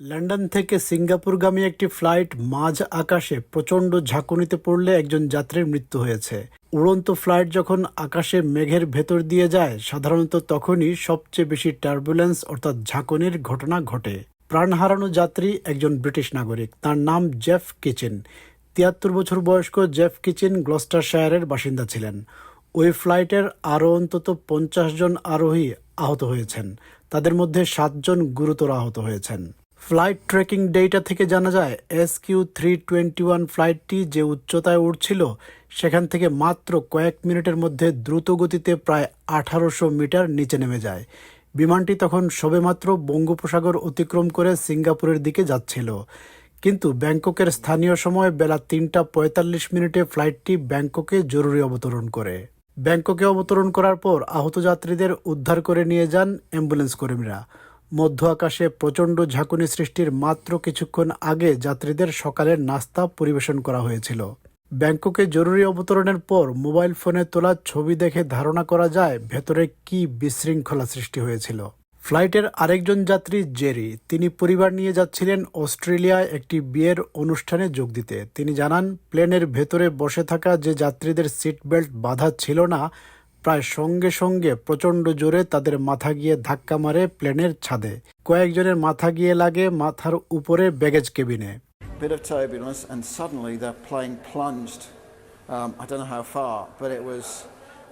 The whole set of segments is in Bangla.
লন্ডন থেকে সিঙ্গাপুরগামী একটি ফ্লাইট মাঝ আকাশে প্রচণ্ড ঝাঁকুনিতে পড়লে একজন যাত্রীর মৃত্যু হয়েছে। উড়ন্ত ফ্লাইট যখন আকাশে মেঘের ভেতর দিয়ে যায়, সাধারণত তখনই সবচেয়ে বেশি টার্বুলেন্স অর্থাৎ ঝাঁকুনির ঘটনা ঘটে। প্রাণ হারানো যাত্রী একজন ব্রিটিশ নাগরিক, তার নাম জেফ কিচেন। তিয়াত্তর বছর বয়স্ক জেফ কিচেন গ্লস্টারশায়ারের বাসিন্দা ছিলেন। ওই ফ্লাইটের আরও অন্তত পঞ্চাশ জন আরোহী আহত হয়েছেন। তাদের মধ্যে সাতজন গুরুতর আহত হয়েছেন। ফ্লাইট ট্র্যাকিং ডেটা থেকে জানা যায় S Q three twenty one ফ্লাইটটি যে উচ্চতায় উঠছিল সেখান থেকে মাত্র কয়েক মিনিটের মধ্যে দ্রুত গতিতে প্রায় আঠারোশো মিটার নিচে নেমে যায়। বিমানটি তখন সবেমাত্র বঙ্গোপসাগর অতিক্রম করে সিঙ্গাপুরের দিকে যাচ্ছিল। কিন্তু ব্যাংককের স্থানীয় সময় বেলা তিনটা পঁয়তাল্লিশ মিনিটে ফ্লাইটটি ব্যাংককে জরুরি অবতরণ করে। ব্যাংককে অবতরণ করার পর আহত যাত্রীদের উদ্ধার করে নিয়ে যান অ্যাম্বুলেন্স কর্মীরা। মধ্য আকাশে প্রচণ্ড ঝাঁকুনি সৃষ্টির মাত্র কিছুক্ষণ আগে যাত্রীদের সকালের নাস্তা পরিবেশন করা হয়েছিল। ব্যাংককে জরুরি অবতরণের পর মোবাইল ফোনে তোলা ছবি দেখে ধারণা করা যায় ভেতরে কি বিশৃঙ্খলা সৃষ্টি হয়েছিল। ফ্লাইটের আরেকজন যাত্রী জেরি, তিনি পরিবার নিয়ে যাচ্ছিলেন অস্ট্রেলিয়ায় একটি বিয়ের অনুষ্ঠানে যোগ দিতে। তিনি জানান, প্লেনের ভেতরে বসে থাকা যে যাত্রীদের সিট বেল্ট বাধা ছিল না প্রায় সঙ্গে সঙ্গে প্রচণ্ড জোরে তাদের মাথা গিয়ে ধাক্কা মারে প্লেনের ছাদে কয়েকজনের মাথা গিয়ে লাগে মাথার উপরে ব্যাগেজ কেবিনে bit of turbulence, and suddenly the plane plunged. Um, I don't know how far, but it was.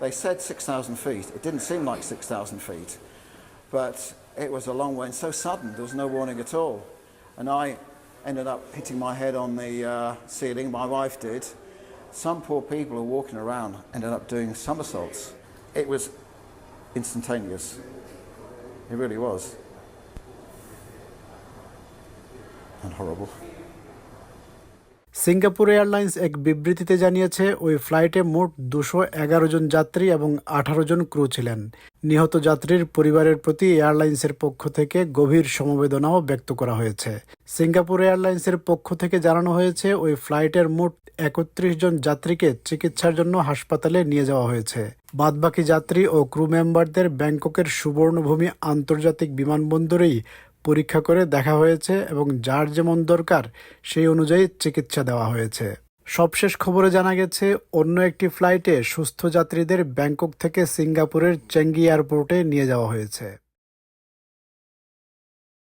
They said 6,000 feet. It didn't seem like 6,000 feet, but it was a long way and so sudden. There was no warning at all, and I ended up hitting my head on the uh, ceiling. My wife did. Some poor people who were walking around ended up doing somersaults. It was instantaneous. It really was. And horrible. Singapore Airlines এক বিবৃতিতে জানিয়েছে, ওই ফ্লাইটে মোট দুশো এগারো জন যাত্রী এবং আঠারো জন ক্রু ছিলেন। নিহত যাত্রীর পরিবারের প্রতি এয়ারলাইন্সের পক্ষ থেকে গভীর সমবেদনাও ব্যক্ত করা হয়েছে। সিঙ্গাপুর এয়ারলাইন্সের পক্ষ থেকে জানানো হয়েছে, ওই ফ্লাইটের মোট একত্রিশ জন যাত্রীকে চিকিৎসার জন্য হাসপাতালে নিয়ে যাওয়া হয়েছে। বাদবাকি যাত্রী ও ক্রু মেম্বারদের ব্যাংককের সুবর্ণভূমি আন্তর্জাতিক বিমানবন্দরেই পরীক্ষা করে দেখা হয়েছে এবং যার যেমন দরকার সেই অনুযায়ী চিকিৎসা দেওয়া হয়েছে। সবশেষ খবরে জানা গেছে, অন্য একটি ফ্লাইটে সুস্থ যাত্রীদের ব্যাংকক থেকে সিঙ্গাপুরের চেঙ্গি এয়ারপোর্টে নিয়ে যাওয়া হয়েছে।